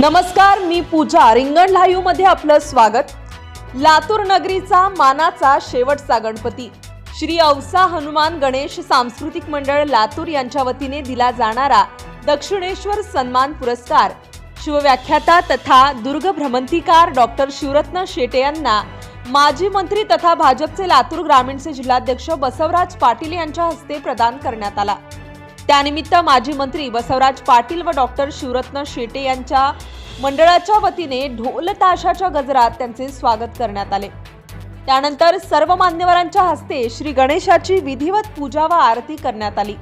नमस्कार मी पूजा. रिंगण लाईव्हमध्ये आपलं स्वागत. लातूर नगरीचा मानाचा शेवटचा गणपती. श्री औसा हनुमान गणेश सांस्कृतिक मंडळ लातूर यांच्या वतीने दिला जाणारा दक्षिणेश्वर सन्मान पुरस्कार. शिवव्याख्याता तथा दुर्ग भ्रमंतीकार डॉक्टर शिवरत्न शेटे यांना माजी मंत्री तथा भाजपचे लातूर ग्रामीणचे जिल्हाध्यक्ष बसवराज पाटील यांच्या हस्ते प्रदान करण्यात आला. त्यानिमित्त माजी मंत्री बसवराज पाटील व डॉक्टर शिवरत्न शेटे यांच्या मंडळाच्या वतीने ढोल ताशाच्या गजरात त्यांचे स्वागत करण्यात आले. त्यानंतर सर्व मान्यवरांच्या हस्ते श्री गणेशाची विधिवत पूजा व आरती करण्यात आली.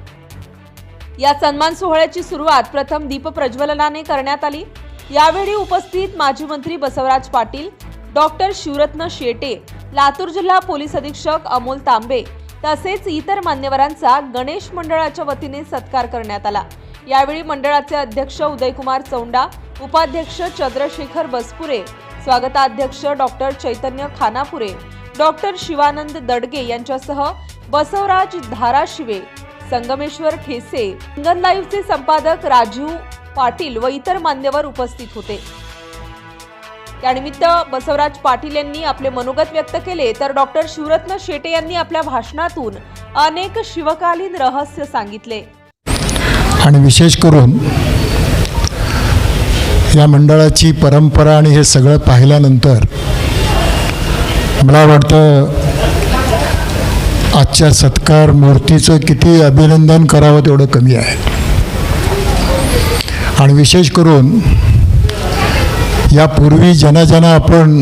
या सन्मान सोहळ्याची सुरुवात प्रथम दीप प्रज्वलनाने करण्यात आली. यावेळी उपस्थित माजी मंत्री बसवराज पाटील डॉक्टर शिवरत्न शेटे लातूर जिल्हा पोलीस अधीक्षक अमोल तांबे तसेच इतर मान्यवरांचा गणेश मंडळाच्या वतीने सत्कार करण्यात आला. यावेळी मंडळाचे अध्यक्ष उदयकुमार चौंडा उपाध्यक्ष चंद्रशेखर बसपुरे स्वागताध्यक्ष डॉक्टर चैतन्य खानापुरे डॉक्टर शिवानंद दडगे यांच्यासह बसवराज धाराशिवे संगमेश्वर ठेसे इंगन लाईव्हचे संपादक राजीव पाटील व इतर मान्यवर उपस्थित होते. त्यानिमित्त बसवराज पाटील यांनी आपले मनोगत व्यक्त केले तर डॉक्टर शिवरत्न शेटे यांनी आपल्या भाषणातून अनेक शिवकालीन रहस्य सांगितले. आणि विशेष करून या मंडळाची परंपरा आणि हे सगळं पाहिल्यानंतर मला वाटतं आजच्या सत्कार मूर्तीचं किती अभिनंदन करावं तेवढं कमी आहे. आणि विशेष करून यापूर्वी ज्यांना ज्यांना आपण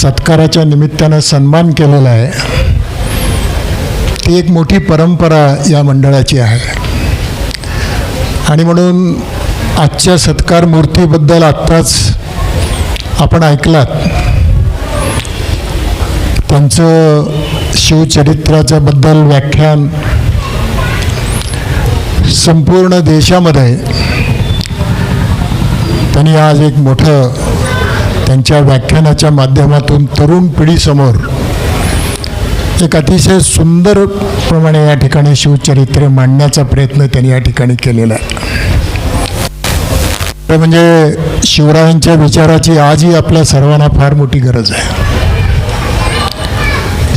सत्काराच्या निमित्तानं सन्मान केलेला आहे ती एक मोठी परंपरा या मंडळाची आहे. आणि म्हणून आजच्या सत्कार मूर्तीबद्दल आत्ताच आपण ऐकलात. त्यांचं शिवचरित्राच्या बद्दल व्याख्यान संपूर्ण देशामध्ये त्यांनी आज एक मोठं त्यांच्या व्याख्यानाच्या माध्यमातून तरुण पिढीसमोर एक अतिशय सुंदर प्रमाणे या ठिकाणी शिवचरित्र मांडण्याचा प्रयत्न त्यांनी या ठिकाणी केलेला आहे. तर म्हणजे शिवरायांच्या विचाराची आजही आपल्या सर्वांना फार मोठी गरज आहे.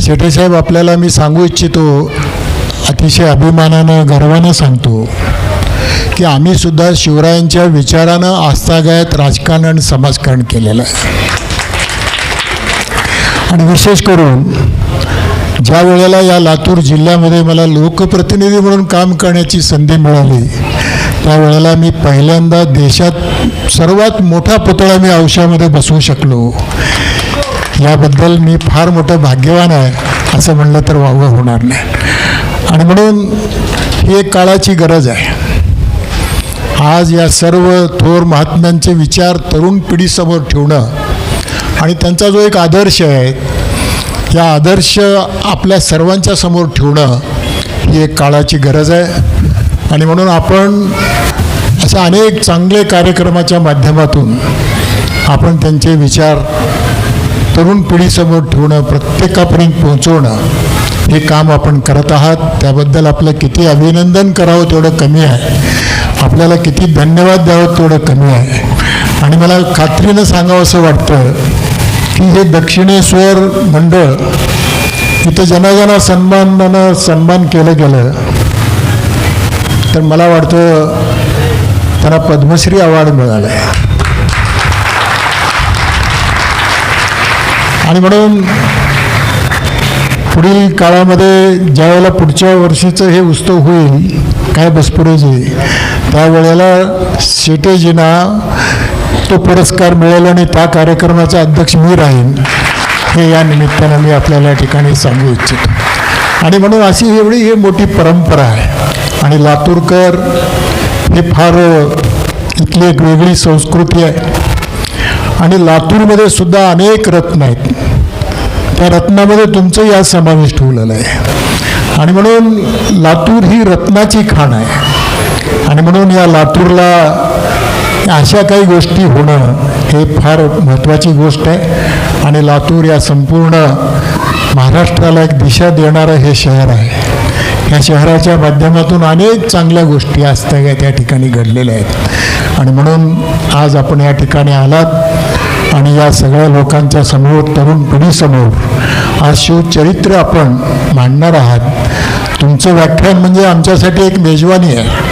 शेटेसाहेब आपल्याला मी सांगू इच्छितो अतिशय अभिमानानं गर्वानं सांगतो की आम्ही सुद्धा शिवरायांच्या विचारानं आस्थागायत राजकारण समाजकारण केलेलं आहे. आणि विशेष करून ज्या वेळेला या लातूर जिल्ह्यामध्ये मला लोकप्रतिनिधी म्हणून काम करण्याची संधी मिळाली त्यावेळेला मी पहिल्यांदा देशात सर्वात मोठा पुतळा मी औषधामध्ये बसवू शकलो. याबद्दल मी फार मोठं भाग्यवान आहे असं म्हणलं तर वावं होणार नाही. आणि म्हणून ही एक काळाची गरज आहे. आज या सर्व थोर महात्म्यांचे विचार तरुण पिढीसमोर ठेवणं आणि त्यांचा जो एक आदर्श आहे या आदर्श आपल्या सर्वांच्या समोर ठेवणं ही एक काळाची गरज आहे. आणि म्हणून आपण अशा अनेक चांगले कार्यक्रमाच्या माध्यमातून आपण त्यांचे विचार तरुण पिढीसमोर ठेवणं प्रत्येकापर्यंत पोहोचवणं हे काम आपण करत आहात. त्याबद्दल आपलं किती अभिनंदन करावं तेवढं कमी आहे. आपल्याला किती धन्यवाद द्यावं तेवढं कमी आहे. आणि मला खात्रीनं सांगावं असं वाटतं की हे दक्षिणेश्वर मंडळ इथं जनाजना सन्मानानं सन्मान केलं गेलं तर मला वाटतं त्यांना पद्मश्री अवॉर्ड मिळाला आणि म्हणून पुढील काळामध्ये ज्यावेळेला पुढच्या वर्षीचं हे उत्सव होईल काय बसपुरेजी त्यावेळेला शेटेजींना तो पुरस्कार मिळाला आणि त्या कार्यक्रमाचा अध्यक्ष मी राहीन हे या निमित्तानं मी आपल्याला या ठिकाणी सांगू इच्छितो. आणि म्हणून अशी एवढी ही मोठी परंपरा आहे. आणि लातूरकर हे फार इथली एक वेगळी संस्कृती आहे. आणि लातूरमध्ये सुद्धा अनेक रत्न आहेत. त्या रत्नामध्ये तुमचं या समावेश ठेवलेला आहे. आणि म्हणून लातूर ही रत्नाची खाण आहे. आणि म्हणून या लातूरला अशा काही गोष्टी होणं हे फार महत्त्वाची गोष्ट आहे. आणि लातूर या संपूर्ण महाराष्ट्राला एक दिशा देणारं हे शहर आहे. या शहराच्या माध्यमातून अनेक चांगल्या गोष्टी आजतागायत त्या ठिकाणी घडलेल्या आहेत. आणि म्हणून आज आपण या ठिकाणी आलात. आणि या सगळ्या लोकांच्या समोर तरुण पिढीसमोर आज शिवचरित्र आपण मांडणार आहात. तुमचं व्याख्यान म्हणजे आमच्यासाठी एक मेजवानी आहे.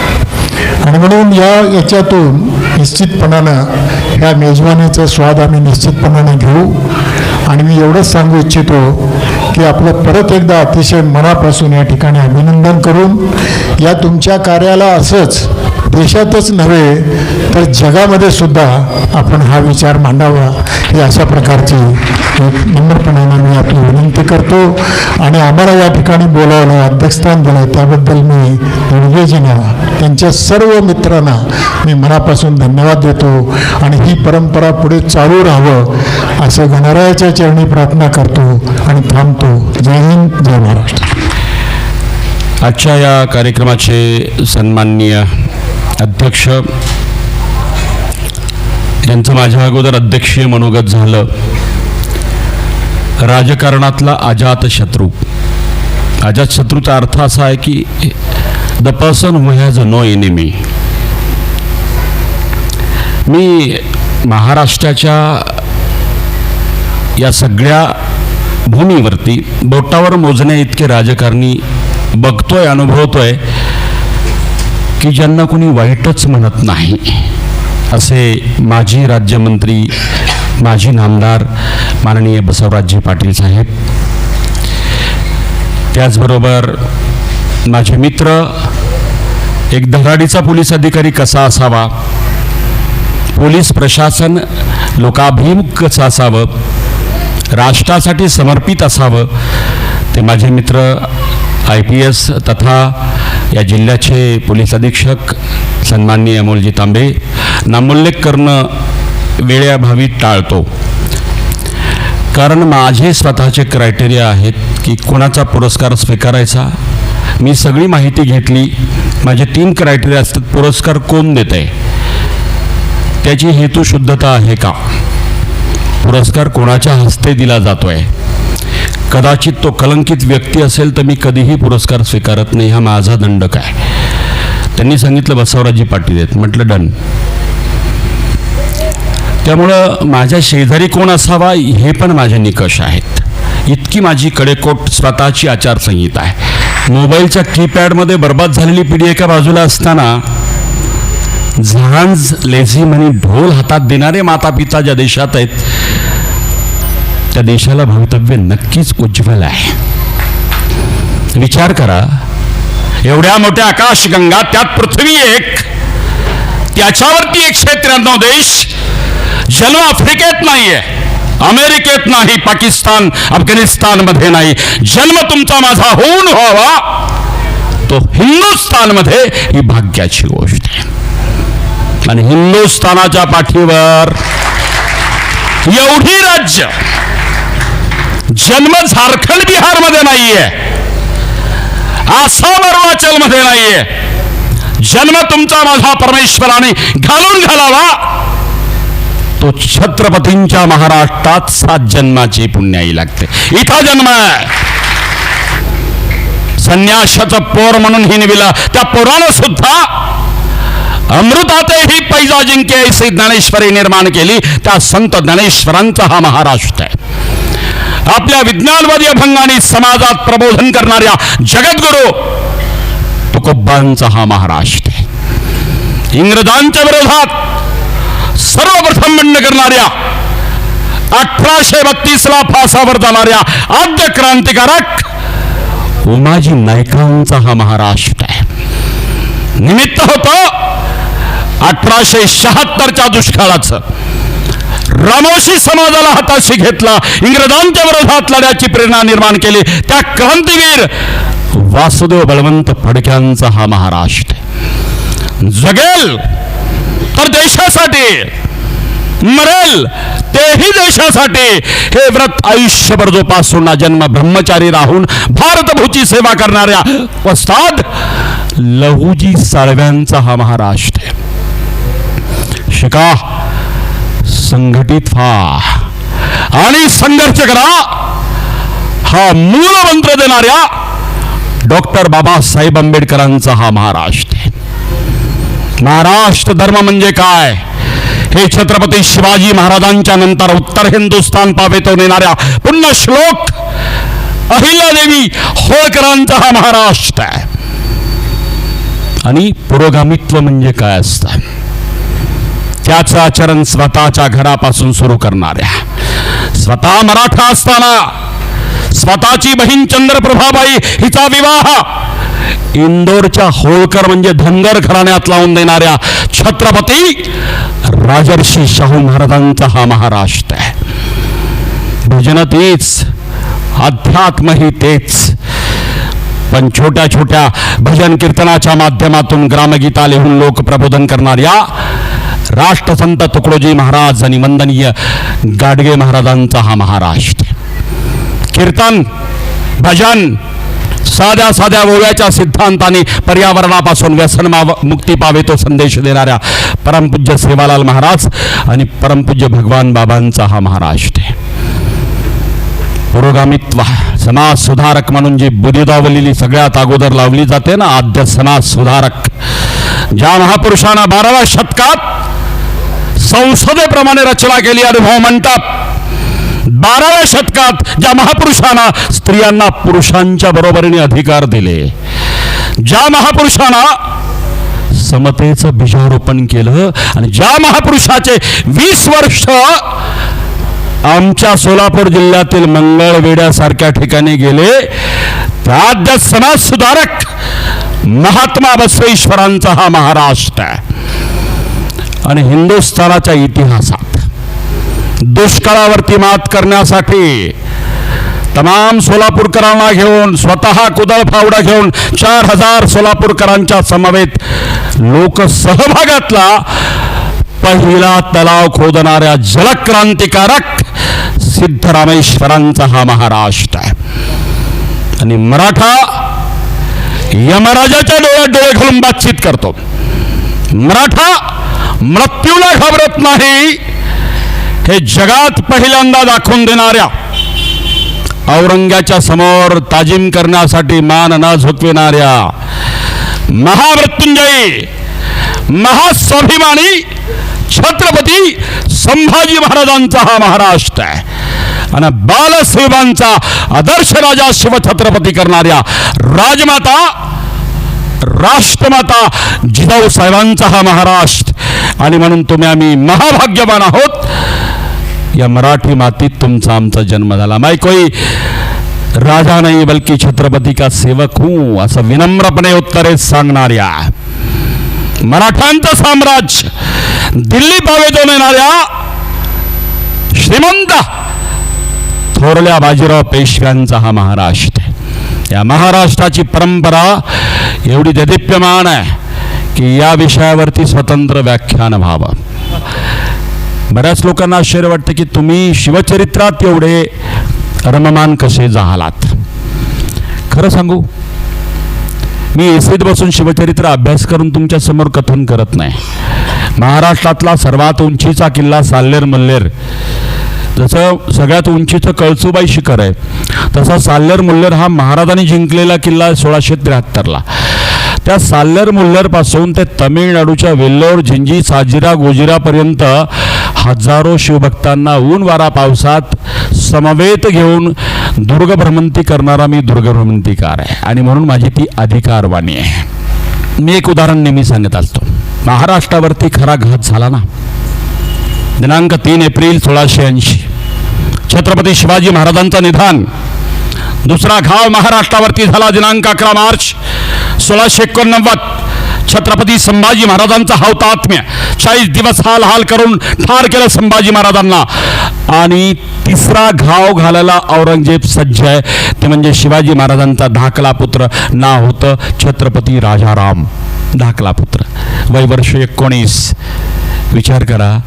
आणि म्हणून या याच्यातून निश्चितपणानं ह्या मेजवानीचा स्वाद आम्ही निश्चितपणानं घेऊ. आणि मी एवढंच सांगू इच्छितो की आपलं परत एकदा अतिशय मनापासून या ठिकाणी अभिनंदन करून या तुमच्या कार्याला असंच देशातच नव्हे तर जगामध्ये सुद्धा आपण हा विचार मांडावा ही अशा प्रकारची एक नम्रपणानं मी आपली विनंती करतो. आणि आम्हाला या ठिकाणी बोलावलं अध्यक्षस्थान दिलं त्याबद्दल मी निर्वेजींना त्यांच्या सर्व मित्रांना मी मनापासून धन्यवाद देतो. आणि ही परंपरा पुढे चालू राहावं असं गणरायाच्या चरणी प्रार्थना करतो आणि थांबतो. जय हिंद जय महाराष्ट्र. आजच्या या कार्यक्रमाचे सन्माननीय अध्यक्ष यांचं माझ्या अगोदर अध्यक्षीय मनोगत झालं. राजकारणातला अजात शत्रू. अजात शत्रूचा अर्थ असा आहे की the person who has a no enemy मी महाराष्ट्राच्या या सगळ्या भूमीवरती बोटावर मोजण्या इतके राजकारणी बघतोय अनुभवतोय की ज्यांना कोणी वाईटच म्हणत नाही. असे माजी राज्यमंत्री माजी नामदार माननीय बसवराजजी पाटील साहेब. त्याचबरोबर माझे मित्र एक धराडीचा पोलीस अधिकारी कसा असावा पोलीस प्रशासन लोकाभिमुख कसं असावं राष्ट्रासाठी समर्पित असावं ते माझे मित्र आय पी एस तथा या जिल्ह्याचे पोलीस अधीक्षक सन्माननीय अमोलजी तांबे नामोल्लेख करणं वेळेअभावी टाळतो. कारण माझे स्वतःचे क्रायटेरिया आहेत की कोणाचा पुरस्कार स्वीकारायचा. मी सगळी माहिती घेतली. माझे तीन क्रायटेरिया असतात पुरस्कार कोण देत आहे त्याची हेतुशुद्धता आहे का? पुरस्कार कोणाच्या हस्ते दिला जातो आहे कदाचित तो कलंकित व्यक्ती असेल तर मी कधीही पुरस्कार स्वीकारत नाही. हा माझा दंड काय त्यांनी सांगितलं बसवराजी पाटील आहेत. म्हटलं डन. त्यामुळं माझ्या शेजारी कोण असावा हे पण माझे निकष आहेत. इतकी माझी कडेकोट स्वतःची आचारसंहिता आहे. मोबाईलच्या कीपॅडमध्ये बर्बाद झालेली पिढी एका बाजूला असताना झांज लेझी म्हणी ढोल हातात देणारे माता पिता ज्या देशात आहेत त्या देशाला भवितव्य नक्कीच उज्ज्वल आहे. विचार करा एवढ्या मोठ्या आकाशगंगा त्यात पृथ्वी एक त्याच्यावरती एकशे त्र्याण्णव देश. जन्म आफ्रिकेत नाहीये अमेरिकेत नाही पाकिस्तान अफगाणिस्तानमध्ये नाही. जन्म तुमचा माझा होऊन व्हावा. तो हिंदुस्थानमध्ये ही भाग्याची गोष्ट आहे. आणि हिंदुस्थानाच्या पाठीवर एवढी राज्य जन्म झारखंड बिहारमध्ये नाहीये आसाम अरुणाचलमध्ये नाहीये जन्म तुमचा माझा परमेश्वराने। घालून घालावा। तो छत्रपतींच्या महाराष्ट्रात सात जन्माची पुण्याई लागते। इथं जन्म आहे। संन्यासाचं पोर म्हणून हिनविला त्या पोरानं सुद्धा अमृतातेही पैजा जिंके ज्ञानेश्वरी निर्माण केली। त्या संत ज्ञानेश्वरांचा हा महाराष्ट्र आहे। आपल्या विज्ञानवादी अभंगाने समाजात प्रबोधन करणाऱ्या जगद्गुरु तुकोबांचा हा महाराष्ट्र आहे. इंग्रजांच्या विरोधात सर्वप्रथम बंड करणाऱ्या अठराशे बत्तीसला फासावर जाणाऱ्या आद्य क्रांतिकारक उमाजी नायकांचा हा महाराष्ट्र आहे. निमित्त होतं अठराशे शहात्तरच्या दुष्काळाचं. रामोशी समाजाला हाताशी घेतला इंग्रजांच्या विरोधात लढ्याची प्रेरणा निर्माण केली. त्या क्रांतीवीर वासुदेव बळवंत फडक्यांचा हा महाराष्ट्र जगेल तर देशासाठी. मरेल तेही देशासाठी. हे व्रत आयुष्यभर जोपासून ना जन्म ब्रह्मचारी राहून भारतभूची सेवा करणाऱ्या वस्ताद लहूजी साळव्यांचा हा महाराष्ट्र आहे. शिका संघटित व्हा. आणि संघर्ष करा. हा मूळ मंत्र देणाऱ्या डॉक्टर बाबासाहेब आंबेडकरांचा हा महाराष्ट्र आहे. महाराष्ट्र धर्म म्हणजे काय? हे छत्रपती शिवाजी महाराजांच्या नंतर उत्तर हिंदुस्थान पावेतो नेणाऱ्या पुण्य श्लोक अहिल्यादेवी होळकरांचा हा महाराष्ट्र आहे. आणि पुरोगामित्व म्हणजे काय असतं? त्याचं आचरण स्वतःच्या घरापासून सुरू करणाऱ्या स्वतः मराठा असताना स्वतःची बहीण चंद्रप्रभाबाई हिचा विवाह इंदोरच्या होळकर म्हणजे धनगर घराण्यात लावून देणाऱ्या छत्रपती राजर्षी शाहू महाराजांचा हा महाराष्ट्र आहे. भजन तेच अध्यात्मही तेच. पण छोट्या छोट्या भजन कीर्तनाच्या माध्यमातून ग्रामगीता लिहून लोक प्रबोधन करणाऱ्या राष्ट्रसंत तुकडोजी महाराज आणि वंदनीय गाडगे महाराजांचा हा महाराष्ट्र कीर्तन भजन साध्या साध्या ओव्याच्या सिद्धांताने पर्यावरणापासून व्यसन मुक्ती पावे तो संदेश देणाऱ्या परमपूज्य सेवालाल महाराज आणि परमपूज्य भगवान बाबांचा हा महाराष्ट्र आहे पुरोगामित्व समाज सुधारक म्हणून जी बुद्धिदावलेली सगळ्यात अगोदर लावली जाते ना आद्य समाज सुधारक ज्या महापुरुषांना बाराव्या शतकात संसदेप्रमाणे रचना केली अनुभव म्हणतात बाराव्या शतकात ज्या महापुरुषांना स्त्रियांना पुरुषांच्या बरोबरीने अधिकार दिले. ज्या महापुरुषांना समतेचं बीजारोपण केलं आणि ज्या महापुरुषाचे वीस वर्ष आमच्या सोलापूर जिल्ह्यातील मंगळवेड्यासारख्या ठिकाणी गेले त्याद्य समाज सुधारक महात्मा बसवेश्वरांचा हा महाराष्ट्र. आहे आणि हिंदुस्थानाच्या इतिहासात. दुष्काळावरती मात करण्यासाठी तमाम सोलापूरकरांना घेऊन स्वतः कुदळ फावडा घेऊन चार हजार सोलापूरकरांच्या समवेत लोकसहभागातला पहिला तलाव खोदणाऱ्या जलक्रांतिकारक सिद्धरामेश्वरांचा हा महाराष्ट्र आहे. आणि मराठा यमराजाच्या डोळ्यात डोळे घालून बातचीत करतो. मराठा मृत्यूला घाबरत नाही. हे जगात पहिल्यांदा दाखवून देणाऱ्या औरंग्याच्या समोर ताजीम करण्यासाठी मान न झुकविणाऱ्या महामृत्युंजयी महास्वाभिमानी छत्रपती संभाजी महाराजांचा हा महाराष्ट्र आहे. आणि बालसाहेबांचा आदर्श राजा शिवछत्रपती करणाऱ्या राजमाता राष्ट्रमाता जिजाऊ साहेबांचा हा महाराष्ट्र आणि म्हणून तुम्ही आम्ही महाभाग्यवान आहोत. या मराठी मातीत तुमचा आमचा जन्म झाला. मायकोई कोई राजा नाही बल्कि छत्रपती का सेवक हूं असं विनम्रपणे उत्तरे सांगणाऱ्या मराठांचं साम्राज्य दिल्ली पावेतो नेणाऱ्या श्रीमंत थोरल्या बाजीराव पेशव्यांचा हा महाराष्ट्र या महाराष्ट्राची परंपरा एवढी देदीप्यमान आहे. की या विषयावरती स्वतंत्र व्याख्यान व्हावं. बऱ्याच लोकांना आश्चर्य वाटतं की तुम्ही शिवचरित्रात एवढे रममान कसे झालात? खरं सांगू मी एसीत बसून शिवचरित्र अभ्यास करून तुमच्यासमोर कथन करत नाही. महाराष्ट्रातला सर्वात उंचीचा किल्ला साल्लेर मल्लेर. जसं सगळ्यात उंचीचं कळसुबाई शिखर आहे तसा साल्लेर मुल्लेर हा महाराजांनी जिंकलेला किल्ला सोळाशे त्र्याहत्तरला. त्या साल्लर मुल्लरपासून ते तमिळनाडूच्या वेल्लोर झिंजी साजिरा गोजिरापर्यंत हजारो शिवभक्तांना ऊन वारा पावसात समवेत घेऊन दुर्ग भ्रमंती करणारा मी दुर्ग भ्रमंतीकार आहे. आणि म्हणून माझी ती अधिकारवाणी आहे. मी एक उदाहरण नेहमी सांगत असतो. महाराष्ट्रावरती खरा घात झाला ना? दिनांक तीन एप्रिल सोळाशे ऐंशी. छत्रपती शिवाजी महाराजांचं निधान. दुसरा घाव महाराष्ट्रावरती झाला दिनांक अकरा मार्च. सोळाशे एकोणनव्वद. छत्रपती संभाजी महाराजांचा हौतात्म्य चाळीस दिवस हाल हाल करून ठार केलं संभाजी महाराजांना. आणि तिसरा घाव घालायला औरंगजेब सज्ज आहे. ते म्हणजे शिवाजी महाराजांचा धाकला पुत्र नाव होतं छत्रपती राजाराम धाकला पुत्र वय वर्ष एकोणीस. विचार करा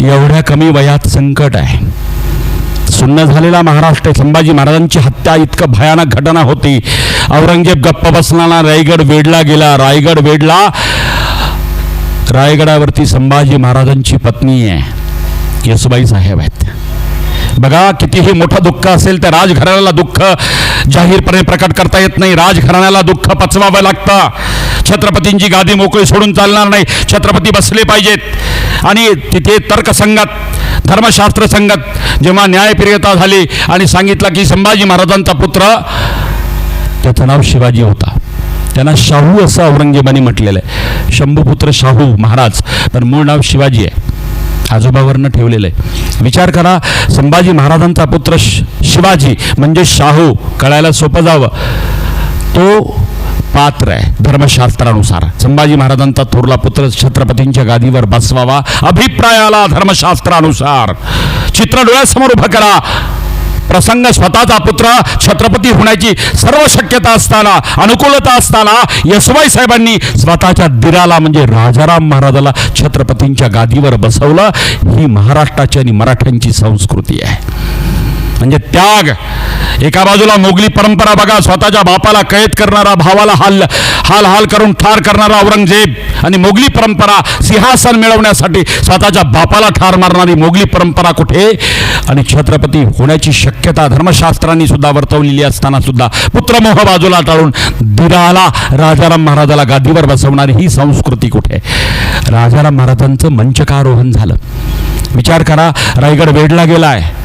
एवढ्या कमी वयात संकट आहे. सुन्न झालेला महाराष्ट्र संभाजी महाराजांची हत्या इतकं भयानक घटना होती. औरंगजेब गप्प बसणारा रायगड वेढला गेला. रायगड वेढला. रायगडावरती संभाजी महाराजांची पत्नी आहे. येसुबाई साहेब आहेत. बघा कितीही मोठं दुःख असेल तर राजघराण्याला दुःख जाहीरपणे प्रकट करता येत नाही. राजघराण्याला दुःख पचवावं लागतं. छत्रपतींची गादी मोकळी सोडून चालणार नाही. छत्रपती बसले पाहिजेत. आणि तिथे तर्कसंगत धर्मशास्त्र संगत जेव्हा न्यायप्रियता झाली आणि सांगितलं की संभाजी महाराजांचा पुत्र त्याचं नाव शिवाजी होता. त्यांना शाहू असं औरंगजेबाने म्हटलेलं आहे. शंभूपुत्र शाहू महाराज पण मूळ नाव शिवाजी आहे. आजोबावरनं ठेवलेलं आहे. विचार करा संभाजी महाराजांचा पुत्र श- शिवाजी म्हणजे शाहू कळायला सोपं जावं. तो पात्र आहे धर्मशास्त्रानुसार. संभाजी महाराजांचा थोरला पुत्र छत्रपतींच्या गादीवर बसवावा अभिप्रायाला धर्मशास्त्रानुसार. चित्र डोळ्यासमोर उभं करा. प्रसंग स्वतःचा पुत्र छत्रपती होण्याची सर्व शक्यता असताना अनुकूलता असताना यशवाई साहेबांनी स्वतःच्या दिराला म्हणजे राजाराम महाराजाला छत्रपतींच्या गादीवर बसवलं. ही महाराष्ट्राची आणि मराठ्यांची संस्कृती आहे. म्हणजे त्याग. एका बाजूला मोगली परंपरा बघा स्वतःच्या बापाला कैद करणारा भावाला हाल हाल हाल करून ठार करणारा औरंगजेब आणि मोगली परंपरा सिंहासन मिळवण्यासाठी स्वतःच्या बापाला ठार मारणारी मोगली परंपरा कुठे? आणि छत्रपती होण्याची शक्यता धर्मशास्त्रांनी सुद्धा वर्तवलेली असताना सुद्धा पुत्रमोह बाजूला टाळून दिराला राजाराम महाराजाला गादीवर बसवणारी ही संस्कृती कुठे? राजाराम महाराजांचं मंचकारोहण झालं. विचार करा रायगड वेढला आहे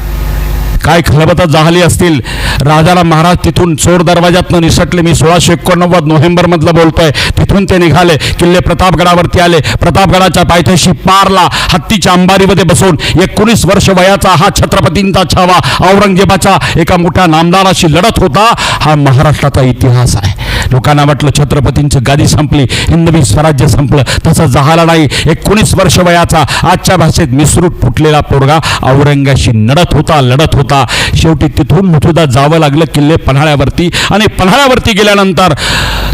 काय खलबतं झाली असतील? राजाला महाराज तिथून चोर दरवाजातनं निसटले. मी सोळाशे एकोणनव्वद नोव्हेंबरमधलं बोलतोय. तिथून ते निघाले. किल्ले प्रतापगडावरती आले. प्रतापगडाच्या पायथ्याशी पारला हत्तीच्या अंबारीमध्ये बसून एकोणीस वर्ष वयाचा हा छत्रपतींचा छावा औरंगजेबाच्या एका मोठ्या नामदाराशी लढत होता. हा महाराष्ट्राचा इतिहास आहे. लोकांना वाटलं छत्रपतींची गादी संपली हिंदवी स्वराज्य संपलं. तसं झालं नाही एकोणीस वर्ष वयाचा आजच्या भाषेत मिसरूट फुटलेला पोरगा औरंगाशी लढत होता लढत होता. शेवटी तिथून सुद्धा जावं लागलं किल्ले पन्हाळ्यावरती आणि पन्हाळ्यावरती गेल्यानंतर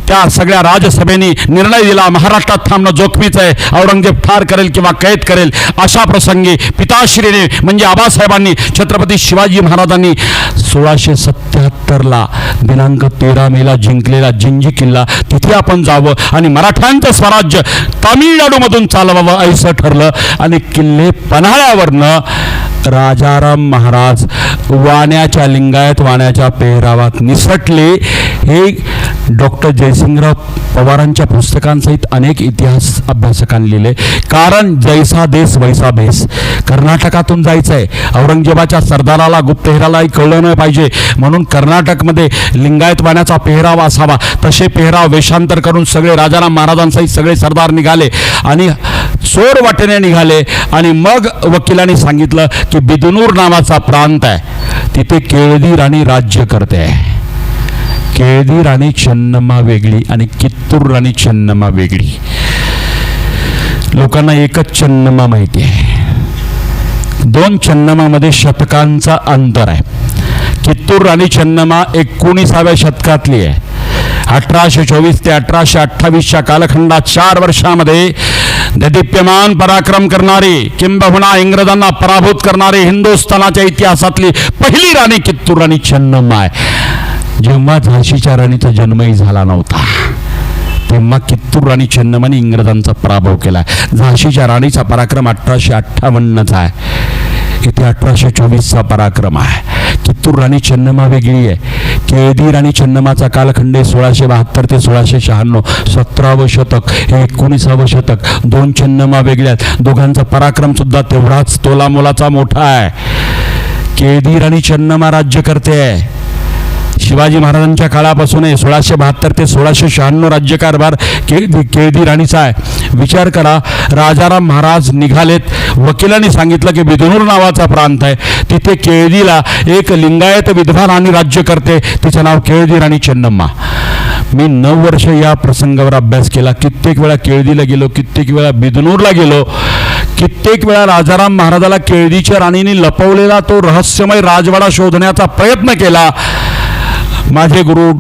त्या सगळ्या राजसभेने निर्णय दिला. महाराष्ट्रात थांबणं जोखमीचं आहे. औरंगजेब ठार करेल किंवा कैद करेल अशा प्रसंगी पिताश्रीने म्हणजे आबासाहेबांनी छत्रपती शिवाजी महाराजांनी सोळाशे सत्याहत्तरला दिनांक तेरा मेला जिंकलेला जिंजी किल्ला तिथे आपण जावं आणि मराठ्यांचं स्वराज्य तामिळनाडूमधून चालवावं ऐसं ठरलं. आणि किल्ले पन्हाळ्यावरनं राजाराम महाराज वाण्याच्या लिंगायत वाण्याच्या पेहरावात निसटले. हे डॉक्टर जयसिंगराव पवारांच्या पुस्तकांसहित अनेक इतिहास अभ्यासकांनी लिहिले. कारण जैसा देश वैसा भेस. कर्नाटकातून जायचं आहे औरंगजेबाच्या सरदाराला गुप्तहेरालाही कळलं नाही पाहिजे. म्हणून कर्नाटकमध्ये लिंगायत वाण्याचा पेहरावा असावा. तसे पेहराव वेषांतर करून सगळे राजाराम महाराजांसहित सगळे सरदार निघाले. आणि चोर वाटेने निघाले आणि मग वकिलांनी सांगितलं की बिदनूर नावाचा प्रांत आहे. तिथे केळदी राणी राज्य करते. आहे केळदी राणी छन्नमा वेगळी आणि कित्तूर राणी छन्नमा वेगळी. लोकांना एकच छन्नमा माहिती आहे. दोन छन्नमामध्ये शतकांचा अंतर आहे. कित्तूर राणी छन्नमा एकोणीसाव्या शतकातली आहे. अठराशे चोवीस ते अठराशे अठ्ठावीसच्या कालखंडात चार वर्षामध्ये दीप्यमान पराक्रम करणारी किंबहुना इंग्रजांना पराभूत करणारी हिंदुस्थानाच्या इतिहासातली पहिली राणी कित्तूर राणी चन्नम्मा जेव्हा झाशीच्या राणीचा जन्मही झाला नव्हता तेव्हा कित्तूर राणी चन्नमाने इंग्रजांचा पराभव केला झाशीच्या राणीचा पराक्रम अठराशे अठ्ठावन्नचा आहे इथे अठराशे चोवीसचा पराक्रम आहे कित्तूर राणी चन्नमा वेगळी आहे. केळदी राणी चन्नमाचा कालखंड आहे सोळाशे बहात्तर ते सोळाशे शहाण्णव. सतरावं शतक हे एकोणीसावं शतक दोन चन्नमा वेगळ्या आहेत. दोघांचा पराक्रमसुद्धा तेवढाच तोलामोलाचा मोठा आहे. केळदी राणी चन्नमा राज्य करते आहे. शिवाजी महाराजांच्या काळापासून सोळाशे बहात्तर ते सोळाशे शहाण्णव राज्यकारभार केळदी केळदी राणीचा आहे. विचार करा राजाराम महाराज निघालेत. वकिलांनी सांगितलं की बिदनूर नावाचा प्रांत आहे. तिथे केळदीला एक लिंगायत विधवा राणी राज्य करते तिचं नाव केळदी राणी चेन्नम्मा. मी नऊ वर्ष या प्रसंगावर अभ्यास केला. कित्येक वेळा केळदीला गेलो कित्येक वेळा बिदनूरला गेलो. कित्येक वेळा राजाराम महाराजाला केळदीच्या राणीने लपवलेला तो रहस्यमय राजवाडा शोधण्याचा प्रयत्न केला. माझे गुरु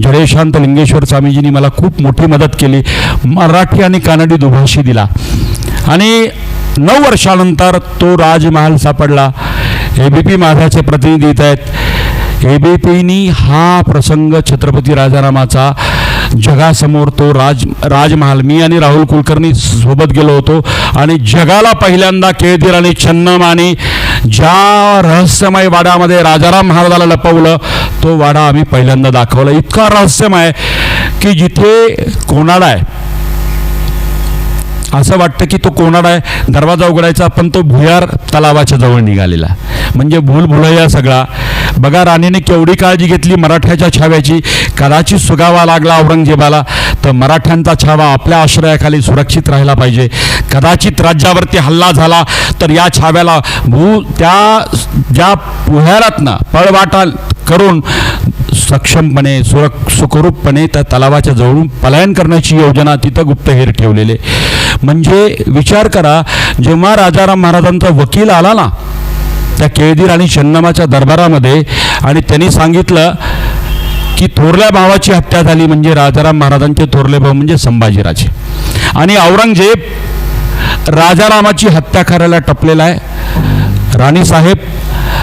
जडेशांत लिंगेश्वर स्वामीजींनी मला खूप मोठी मदत केली. मराठी आणि कानडी दुभाषी दिला. आणि नऊ वर्षानंतर तो राजमहाल सापडला. ए बी पी माझ्याचे प्रतिनिधी येत आहेत. ए बी पीनी हा प्रसंग छत्रपती राजारामाचा जगासमोर तो राज राजमहाल मी आणि राहुल कुलकर्णी सोबत गेलो होतो. आणि जगाला पहिल्यांदा केळदीर आणि छन्नमाने ज्या रहस्यमय वाड्यामध्ये राजाराम महाराजाला लपवलं तो वाडा आम्ही पहिल्यांदा दाखवला. इतका रहस्यम आहे की जिथे कोणाडा आहे असं वाटतं की तो कोणाडा आहे दरवाजा उघडायचा पण तो भुयार तलावाच्या जवळ निघालेला. म्हणजे भूल भुलैया सगळा. बघा राणीने केवढी काळजी घेतली मराठ्याच्या छाव्याची. कदाचित सुगावा लागला औरंगजेबाला. तर मराठ्यांचा छावा आपल्या आश्रयाखाली सुरक्षित राहिला पाहिजे. कदाचित राज्यावरती हल्ला झाला तर या छाव्याला भू त्या ज्या पुहारातनं पळवाटा करून सक्षमपणे सुरक सुखरूपपणे त्या तलावाच्या जवळून पलायन करण्याची योजना तिथं गुप्तहेर ठेवलेले म्हणजे विचार करा जेव्हा राजाराम महाराजांचा वकील आला ना त्या केळदीर आणि चन्नमाच्या दरबारामध्ये आणि त्यांनी सांगितलं की थोरल्या भावाची हत्या झाली म्हणजे राजाराम महाराजांचे थोरले भाऊ म्हणजे संभाजीराजे. आणि औरंगजेब राजारामाची हत्या करायला टपलेला आहे. राणीसाहेब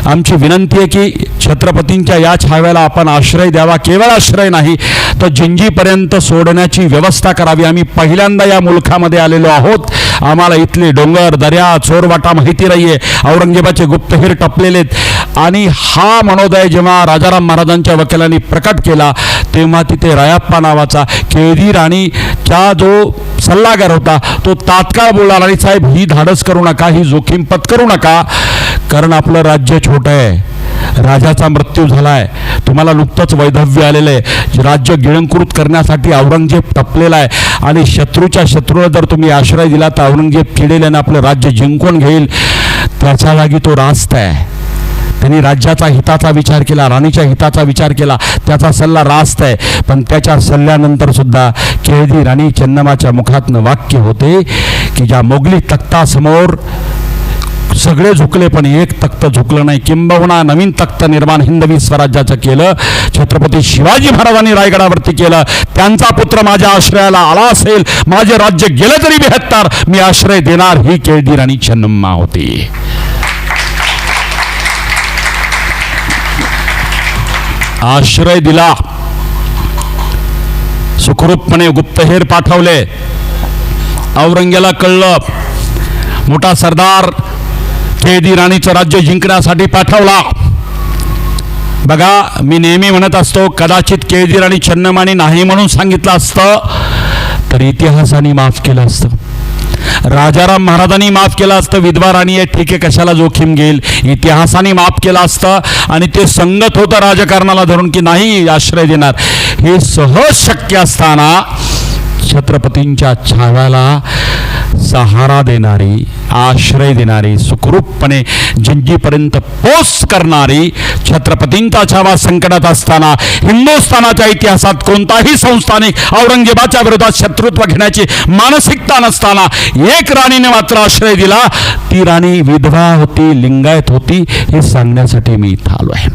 आमची विनंती आहे की छत्रपतींच्या या छाव्याला आपण आश्रय द्यावा केवळ आश्रय नाही तर जिंजीपर्यंत सोडण्याची व्यवस्था करावी. आम्ही पहिल्यांदा या मुलखामध्ये आलेलो आहोत. आम्हाला इथले डोंगर दर्या चोरवाटा माहिती नाही आहे औरंगजेबाचे गुप्तहेर टपलेलेत आणि हा मनोदय जेव्हा राजाराम महाराजांच्या वकिलांनी प्रकट केला तेव्हा तिथे रायाप्पा नावाचा केळदीर राणीचा जो सल्लागार होता तो तात्काळ बोलला आणि साहेब ही धाडस करू नका ही जोखीम पत्करू नका. कारण आपलं राज्य छोटं आहे. राजाचा मृत्यू झाला आहे तुम्हाला नुकतंच वैधव्य आलेलं आहे. राज्य गिळंकृत करण्यासाठी औरंगजेब टपलेला आहे. आणि शत्रूच्या शत्रूला जर तुम्ही आश्रय दिला तर औरंगजेब किडेल्यानं आपलं राज्य जिंकून घेईल. त्याच्या जागी तो रास्त आहे. त्यांनी राज्याचा हिताचा विचार केला राणीच्या हिताचा विचार केला. त्याचा सल्ला रास्त आहे. पण त्याच्या सल्ल्यानंतर सुद्धा केळदी राणी चन्नमाच्या मुखातनं वाक्य होते की ज्या मोगली तख्तासमोर सगळे झुकले पण एक तख्त झुकलं नाही. किंबहुना नवीन तख्त निर्माण हिंदवी स्वराज्याचं केलं. छत्रपती शिवाजी महाराजांनी रायगडावरती केलं. त्यांचा पुत्र माझ्या आश्रयाला आला असेल माझे राज्य गेलं तरी बेहत्तर. मी आश्रय देणार ही केळदीर आणि चन्नम्मा होती. आश्रय दिला. सुखरूपपणे गुप्तहेर पाठवले. औरंगेला कळलं. मोठा सरदार खेळदी राणीचं राज्य जिंकण्यासाठी पाठवला. बघा मी नेहमी म्हणत असतो कदाचित केळदी राणी चन्नमानी नाही म्हणून सांगितलं असतं तर इतिहासाने माफ केलं असतं. राजाराम महाराजांनी माफ केलं असतं विधवा राणी आहे ठीक आहे कशाला जोखीम घेईल? इतिहासाने माफ केलं असतं आणि ते संगत होतं राजकारणाला धरून की नाही आश्रय देणार. हे सहज शक्य असताना छत्रपतींच्या छाव्याला सहारा देणारी आश्रय देणारी सुखरूपपणे जिंजीपर्यंत पोच करणारी छत्रपतींचा छावा संकटात असताना हिंदुस्थानाच्या इतिहासात कोणताही संस्थानिक औरंगजेबाच्या विरोधात शत्रुत्व घेण्याची मानसिकता नसताना एक राणीने मात्र आश्रय दिला. ती राणी विधवा होती लिंगायत होती हे सांगण्यासाठी मी इथं आलो आहे.